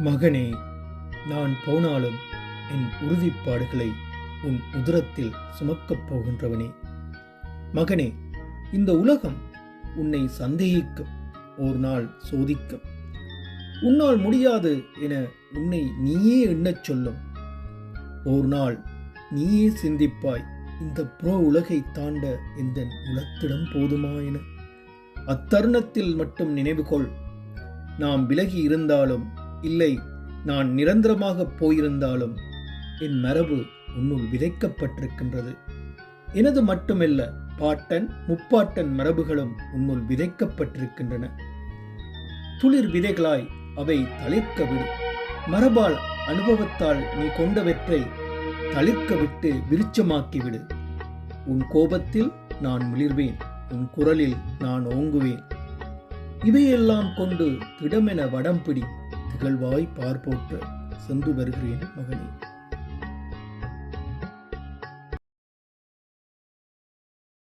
மகனே நான் போனாலும் என் உறுதிப்பாடுகளை உன் உதரத்தில் சுமக்கப் போகின்றவனே. மகனே இந்த உலகம் உன்னை சந்தேகிக்கும் ஒரு நாள் சோதிக்கும். உன்னால் முடியாது என உன்னை நீயே எண்ணச் சொல்லும். ஒரு நாள் நீயே சிந்திப்பாய் இந்த புற உலகை தாண்ட இந்த உலத்திடம் போதுமா என. அத்தருணத்தில் மட்டும் நினைவுகொள். நாம் விலகி இருந்தாலும் இல்லை நான் நிரந்தரமாக போயிருந்தாலும் என் மரபு உன்னுள் விதைக்கப்பட்டிருக்கின்றது. எனது மட்டுமல்ல பாட்டன் முப்பாட்டன் மரபுகளும் உன்னுள் விதைக்கப்பட்டிருக்கின்றன. துளிர் விதைகளாய் அவை தளிர்க்க விடு மரபால் அனுபவத்தால் நீ கொண்டவற்றை தளிர்க்க விட்டு விருச்சமாக்கிவிடு உன் கோபத்தில் நான் மிளிர்வேன் உன் குரலில் நான் ஓங்குவேன். இவையெல்லாம் கொண்டு திடமென வடம் பிடி. இகழ்வாய் பார்ப்போற்ற சென்று வருகிறேன் மகனே.